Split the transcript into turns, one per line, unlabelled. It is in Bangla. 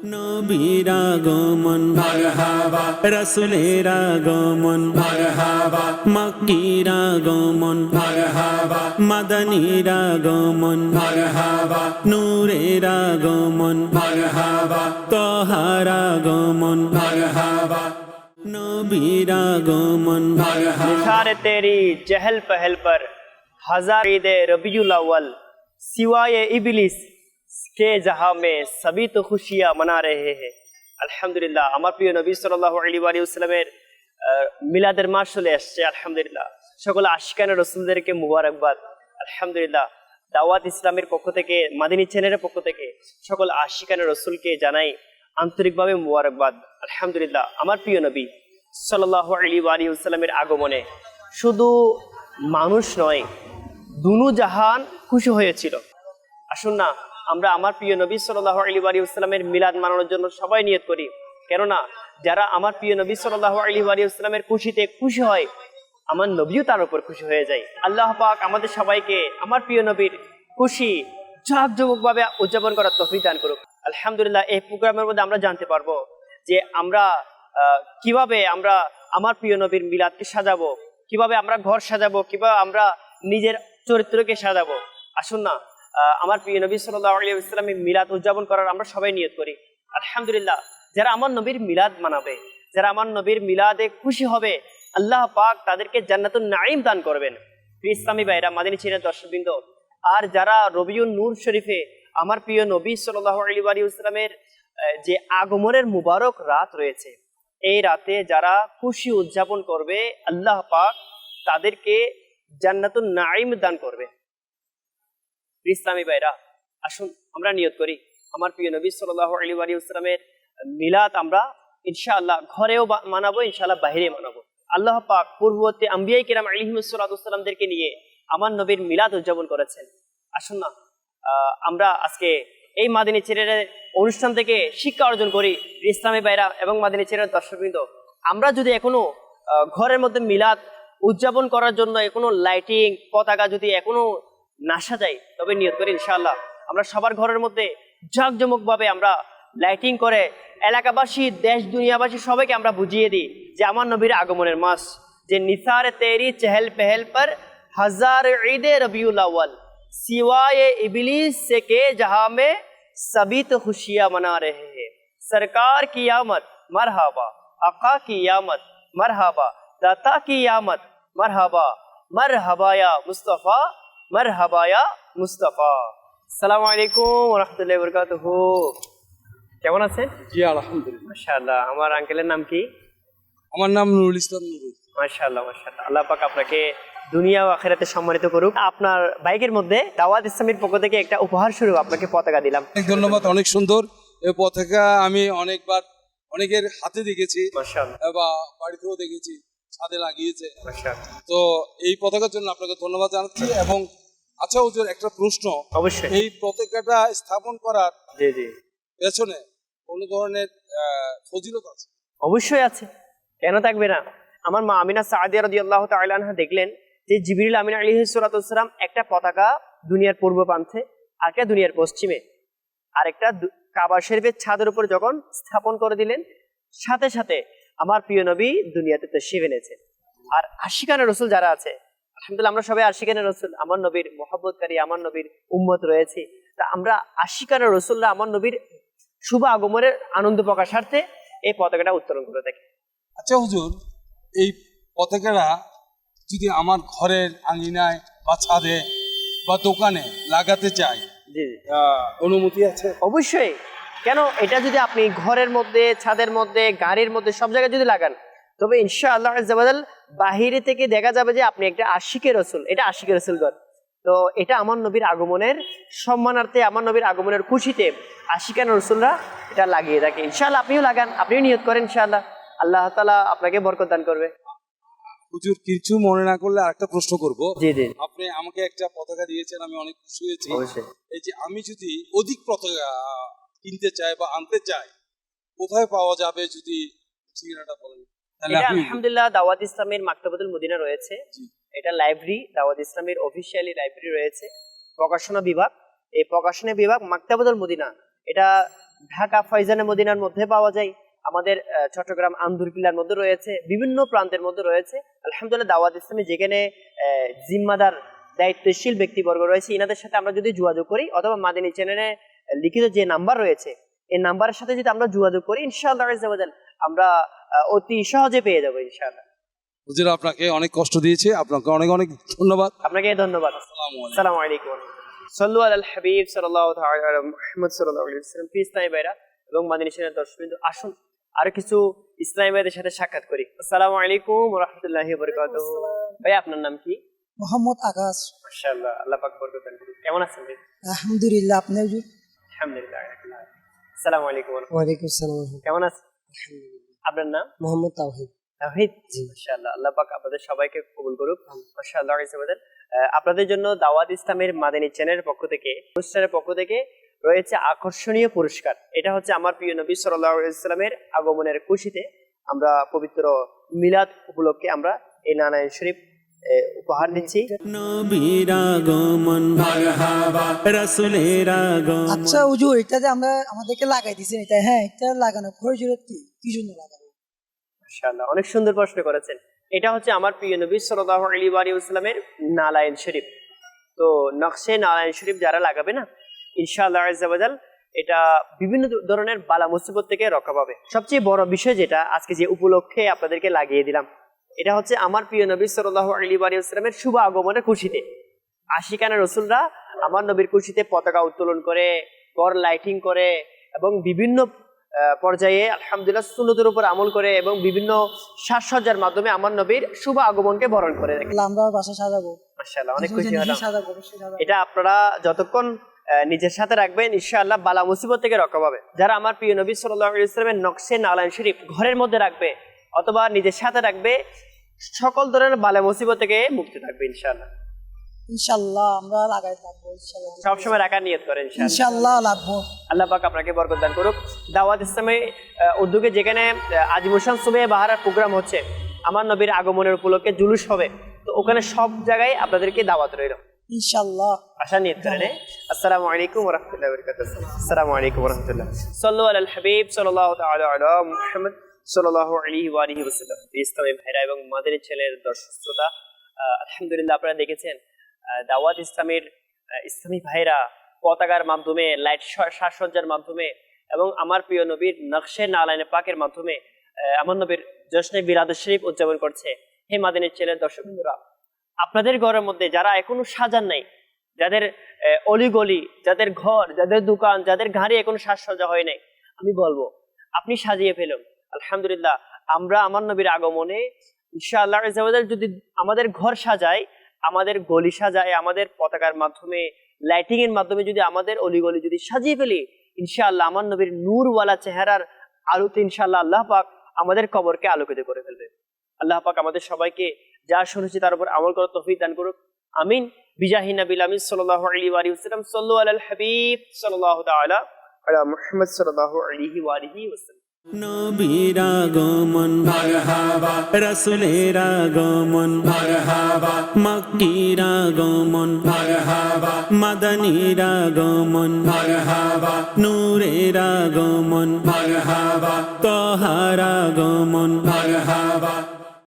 নবীর আগমন
মারহাবা
রসুলের আগমন
মারহাবা
মক্কির আগমন
মারহাবা
মাদানির আগমন
মারহাবা
নূরের আগমন
মারহাবা
তহার আগমন
মারহাবা
নবীর আগমন
মারহাবা
निसार तेरी चहल पहल पर हजार ईद रबीउल अव्वल सिवाय इबलिस কে জাহা মে সবই তো খুশিয়া মানা রেহে হে আলহামদুলিল্লাহ আমার প্রিয় নবী সাল্লাহ মিলাদের মাস চলে আসছে, আলহামদুলিল্লাহ। সকল আশিকান রসুলদেরকে মুবারকবাদ। আলহামদুলিল্লাহ, দাওয়াত ইসলামের পক্ষ থেকে, মাদিনী চ্যানেলের পক্ষ থেকে সকল আশিকান রসুলকে জানাই আন্তরিকভাবে মুবারকবাদ। আলহামদুলিল্লাহ, আমার প্রিয় নবী সাল্লাহ আলী আলী আগমনে শুধু মানুষ নয়, দুনু জাহান খুশি হয়েছিল। আসুন না আমরা আমার প্রিয় নবী সাল্লাহ আলী আলী ইসলামের মিলাদ মানানোর জন্য সবাই নিয়ত করি। কেননা, যারা আমার প্রিয় নবী সাল্লাহ আলী আলী ইসলামের খুশিতে খুশি হয়, আমার নবীও তার উপর খুশি হয়ে যায়। আল্লাহ পাক আমাদের সবাইকে আমার প্রিয় নবীর খুশি জাঁকজমকভাবে উদযাপন করার তফিক দান করুক। আলহামদুলিল্লাহ, এই প্রোগ্রামের মধ্যে আমরা জানতে পারব যে আমরা কীভাবে আমরা আমার প্রিয় নবীর মিলাদকে সাজাবো, কীভাবে আমরা ঘর সাজাবো, কীভাবে আমরা নিজের চরিত্রকে সাজাবো। আসুন না আমার প্রিয় নবী সাল্লাহ আলী মিলাদ উদযাপন করার আমরা সবাই নিয়ত করি। আলহামদুলিল্লাহ, যারা আমার নবীর মিলাদ মানাবে, যারা আমার নবীর মিলাদে খুশি হবে, আল্লাহ পাক তাদেরকে জান্নাতুল নাইম দান করবেন। প্রিয় ইসলামী ভাইরা মাদিনী ছিলেন দর্শকবৃন্দ, আর যারা রবিউল নূর শরীফে আমার প্রিয় নবী সাল্লাহ ইসলামের যে আগমনের মুবারক রাত রয়েছে, এই রাতে যারা খুশি উদযাপন করবে, আল্লাহ পাক তাদেরকে জান্নাতুল নাইম দান করবে। ইসলামী ভাইরা, আসুন আমরা নিয়ত করি। আমার প্রিয় নবী সাল্লাহ আলী আলী ইসলামের মিলাদ আমরা ইনশাআল্লাহ ঘরেও মানাবো, ইনশাআল্লাহ বাইরে মানাবো। আল্লাহ পাক পূর্ববর্তী আম্বিয়াই কিরাম আলিহিমসাল্লামদেরকে নিয়ে আমার নবীর মিলাদ উদযাপন করেছেন। আসুন না আমরা আজকে এই মাদিনী ছেলের অনুষ্ঠান থেকে শিক্ষা অর্জন করি ইসলামী বাইরা এবং মাদিনী ছেলের দর্শকবৃন্দ। আমরা যদি এখনও ঘরের মধ্যে মিলাদ উদযাপন করার জন্য এখনও লাইটিং পতাকা যদি এখনও নাসা যায় তবে নিয়ত করি ইনশাল্লাহ আমরা সবার ঘরের মধ্যে জাঁকজমকভাবে আমরা লাইটিং করে, এলাকাবাসী, দেশ, দুনিয়াবাসী সবাইকে আমরা বুঝিয়ে দিই যে আমার নবীর আগমনের মাস, যে নিসার তেরি চেহেল পেহেল পর হাজার ঈদে রবিউল আউ্ল সিওয়ায়ে ইবলিস সে কে জাহা মে সবিত খুশিয়া মনা রে হে। সরকার কি আমদ মরহাবা। আকা কি আমদ মরহাবা। দাতা কি আমদ মরহাবা ইয়া মুস্তফা। মার মুস্তাফা। সালাম আলাইকুম রহমতুল্লাহ বরকাত কেমন আছেন?
জি আলহামদুলিল্লাহ।
মাশাআল্লাহ। আমার আঙ্কেলের নাম কি?
আমার নাম নুরুল ইসলাম নুরুল।
মাশাআল্লাহ মাশাআল্লাহ। আল্লাহ পাক আপনাকে দুনিয়া ও আখিরাতে সম্মানিত করুক। আপনার বাইকের মধ্যে দাওয়াত ইসলামের পক্ষ থেকে একটা উপহার স্বরূপ আপনাকে পতাকা দিলাম।
অনেক ধন্যবাদ অনেক সুন্দর। এই পতাকা আমি অনেকবার অনেকের হাতে দেখেছি বা বাড়িতেও দেখেছি ছাদে লাগিয়েছে। তো এই পতাকার জন্য আপনাকে ধন্যবাদ জানাচ্ছি এবং আচ্ছা হুজুর একটা প্রশ্ন।
অবশ্যই।
এই পতাকাটা স্থাপন করার
জি জি।
পেছনে কোনো ধরনের ফজিলত আছে?
অবশ্যই আছে। কেন থাকবে না? আমার মা আমিনা সাদিয়া রাদিয়াল্লাহু তাআলা আনহা দেখলেন যে জিবরিল আমিন আলাইহিস সালাতু ওয়াসসালাম একটা পতাকা দুনিয়ার পূর্ব প্রান্তে আর একটা দুনিয়ার পশ্চিমে। আর একটা দু- কাবা শরীফের ছাদের উপর যখন স্থাপন করে দিলেন সাথে সাথে আমার প্রিয় নবী দুনিয়াতে তশরিফ এনেছে আর আশিকানা রসুল যারা আছে আলহামদুলিল্লাহ আমরা সবাই আশিকানা রসুল আমার নবীর মহব্বতকারী আমার নবীর উম্মত রয়েছে। তা আমরা আশিকানা রসুল্লাহ আমার নবীর শুভ আগমনের আনন্দ প্রকাশার্থে এই পতাকাটা উত্তোলন করে থাকি।
আচ্ছা হুজুর এই পতাকাটা যদি আমার ঘরের আঙিনায় বা ছাদে বা দোকানে লাগাতে চাই
জি
অনুমতি আছে?
অবশ্যই। কেন? এটা যদি আপনি ঘরের মধ্যে ছাদের মধ্যে গাড়ির মধ্যে সব জায়গায় যদি লাগান তবে ইনশাআল্লাহ আল্লাহ বাহিরে থেকে দেখা যাবে যে আপনি একটা আশিকের রসুল এটা আশিকের রসুল ঘর তো এটা আমার নবীর আগমনের সম্মানার্থে আমার নবীর আগমনের খুশিতে আশিকান রসুলরা এটা লাগিয়ে থাকে। ইনশাআল্লাহ আপনিও লাগান আপনিও নিয়ত করেন ইনশাআল্লাহ। আল্লাহ তালা আপনাকে বরকত দান করবে।
হুজুর কিছু মনে না করলে আরেকটা প্রশ্ন করব।
জি জি।
আপনি আমাকে একটা পতাকা দিয়েছেন আমি অনেক খুশি হয়েছি। এই যে আমি যদি অধিক পতাকা কিনতে চাই বা আনতে চাই কোথায় পাওয়া যাবে যদি ঠিকানাটা বলেন?
আলহামদুলিল্লাহ দাওয়াত ইসলামের মাকতাবাতুল মদিনা রয়েছে। এটা লাইব্রেরি দাওয়াত ইসলামের অফিসিয়ালি লাইব্রেরি রয়েছে। প্রকাশনা বিভাগ। এই প্রকাশনা বিভাগ মাকতাবাতুল মদিনা। এটা ঢাকা ফয়জানে মদিনার মধ্যে পাওয়া যায়। আমাদের চট্টগ্রাম আন্দুরকিল্লার মধ্যে রয়েছে। বিভিন্ন প্রান্তের মধ্যে রয়েছে। আলহামদুলিল্লাহ দাওয়াত ইসলামী যেখানে জিম্মাদার দায়িত্বশীল ব্যক্তিবর্গ রয়েছে। ইনাদের সাথে আমরা যদি যোগাযোগ করি অথবা মাদিনী চ্যানেলে লিখিত যে নাম্বার রয়েছে এই নাম্বারের সাথে যদি আমরা যোগাযোগ করি ইনশাআল্লাহ আমরা অতি সহজে পেয়ে যাব ইনশাআল্লাহ।
হুজুর আপনাকে অনেক কষ্ট দিয়েছে আপনাকে অনেক অনেক ধন্যবাদ।
আপনাকে ধন্যবাদ।
আসসালামু আলাইকুম।
আসসালামু সাল্লু আল হাবিব সাল্লাল্লাহু তাআলা আলা মুহাম্মদ সাল্লাল্লাহু আলাইহি ওয়াসাল্লাম। প্রিয় ইসলামী ভাইরা এবং মাদিনী চ্যানেল দর্শকবৃন্দ আসুন আর কিছু ইসলামী ভাইদের সাথে সাক্ষাৎ করি। আসসালামু আলাইকুম ওয়া রাহমাতুল্লাহি ওয়া বারাকাতুহু। ভাই আপনার নাম কি?
মোহাম্মদ আকাশ।
মাশাআল্লাহ আল্লাহ পাক বরকত দান করুন। কেমন আছেন ভাই
আলহামদুলিল্লাহ আপনি হুজুর?
আলহামদুলিল্লাহ আসসালামু আলাইকুম ওয়া।
ওয়ালাইকুম আসসালাম।
কেমন আছেন? আপনার নাম?
মোহাম্মদ তাওহিদ।
তাহিদ মাশাআল্লাহ আল্লাহ পাক আপনাদের সবাইকে কবুল করুক। মাশাআল্লাহ আমাদের আপনাদের জন্য দাওয়াত ইসলামের মাদানী চ্যানেলের পক্ষ থেকে অনুষ্ঠানের পক্ষ থেকে রয়েছে আকর্ষণীয় পুরস্কার। এটা হচ্ছে আমার প্রিয় নবী সাল্লাল্লাহু আলাইহি সাল্লামের আগমনের খুশিতে আমরা পবিত্র মিলাদ উপলক্ষে আমরা এই নানায় শরীফ উপহার দিচ্ছি।
আচ্ছা হুজুর এটা যে আমরা আমাদেরকে লাগাই দিয়েছেন এটা হ্যাঁ এটা লাগানো। প্রয়োজন কি? কি জন্য লাগানো
মাশাআল্লাহ অনেক সুন্দর প্রশ্ন করেছেন। এটা হচ্ছে আমার প্রিয় নবী সাল্লাল্লাহু আলাইহি ওয়াসাল্লামের নালায়েন শরীফ। তো নকশে নারায়ণ শরীফ যারা লাগাবে না ইনশাআল্লাহ আজাল এটা বিভিন্ন ধরনের বালা মুসিবত থেকে রক্ষা পাবে। সবচেয়ে বড় বিষয় যেটা আজকে যে উপলক্ষে আপনাদেরকে লাগিয়ে দিলাম এটা হচ্ছে আমার প্রিয় নবী সাল্লাহ আলী আলিয়াস্লামের শুভ আগমনের খুশিতে। আশিকানা রসুলরা আমার নবীর খুশিতে পতাকা উত্তোলন করে গড় লাইটিং করে এবং বিভিন্ন পর্যায়ে আলহামদুলিল্লাহ সুন্নতের উপর আমল করে এবং বিভিন্ন সাজসজ্জার মাধ্যমে আমার নবীর শুভ আগমনকে বরণ করে। রেখে
তাহলে আমরা বাসা সাজাবো।
মাশাআল্লাহ অনেক খুশি হলাম। এটা আপনারা যতক্ষণ নিজের সাথে রাখবেন ইনশাআল্লাহ বালা মুসিবত থেকে রক্ষা পাবে। যারা আমার প্রিয় নবী সাল্লাল্লাহু আলাইহি ইসলামের নকশে নালায়ন শরীফ ঘরের মধ্যে রাখবে অথবা নিজের সাথে রাখবে সকল ধরনের বালা মুসিবত থেকে মুক্তি থাকবে ইনশাআল্লাহ।
ইনশাল্লাহ আমরা লাগাই থাকব
সবসময় নিয়ত করেন ইনশাআল্লাহ।
লাগবো
আল্লাহ পাক আপনাকে বরকত দান করুক। দাওয়াত ইসলামে উদ্যোগে যেখানে আজিমুসান সুবে বাহারার প্রোগ্রাম হচ্ছে আমার নবীর আগমনের উপলক্ষে জুলুস হবে তো ওখানে সব জায়গায় আপনাদেরকে দাওয়াত রইল। আশা নিয়ত করেন? আসসালামু আলাইকুম ওয়া রাহমাতুল্লাহি ওয়া বারাকাতুহু। আসসালামু আলাইকুম ওয়া রাহমাতুল্লাহ। সাল্লু আলাল হাবিব সাল্লাল্লাহু তাআলা আলা মুহাম্মদ। ওয়াসাল্লাম ভাইরা এবং মাদানী ছেলের দর্শক শ্রোতা আলহামদুলিল্লাহ আপনারা দেখেছেন দাওয়াত ইসলামের ইসলামী ভাইরা পতাকার মাধ্যমে, লাইট সাজসজ্জার মাধ্যমে এবং আমার প্রিয় নবীর নকশে নালায়নে পাকের মাধ্যমে আমার নবীর জশ্নে বিরাদ শরীফ উদযাপন করছে। হে মাদিনের ছেলের দর্শক বন্ধুরা আপনাদের ঘরের মধ্যে যারা এখনও সাজান নাই, যাদের অলিগলি, যাদের ঘর, যাদের দোকান, যাদের গাড়ি এখনও সাজসজ্জা হয় নাই, আমি বলব, আপনি সাজিয়ে ফেলুন। আলহামদুলিল্লাহ, আমরা আমার নবীর আগমনে ইনশাআল্লাহ যদি আমাদের ঘর সাজায়, আমাদের গলি সাজায়, আমাদের পতাকার মাধ্যমে লাইটিং এর মাধ্যমে যদি আমাদের অলিগলি যদি সাজিয়ে ফেলি, ইনশাআল্লাহ আমার নবীর নূরওয়ালা চেহারার আলোতে ইনশাআল্লাহ আল্লাহ পাক আমাদের কবরকে আলোকিত করে ফেলবে। আল্লাহ পাক আমাদের সবাইকে যা শুনেছি তার উপর আমল করার তৌফিক দান করুক। আমিন। বিজাহি নবিল আমিন সাল্লাল্লাহু আলাইহি ওয়া ওয়াসাল্লাম। সাল্লু আলাল হাবিব। সাল্লাল্লাহু তাআলা আলা মুহাম্মদ সাল্লাল্লাহু আলাইহি ওয়া আলিহি ওয়াসাল্লাম।
নবীর আগমন।
মারহাবা।
রাসুলের আগমন।
মারহাবা।
মক্কির আগমন।
মারহাবা।
মাদানির আগমন।
মারহাবা।
নূরের আগমন।
মারহাবা।
তহার আগমন।
মারহাবা।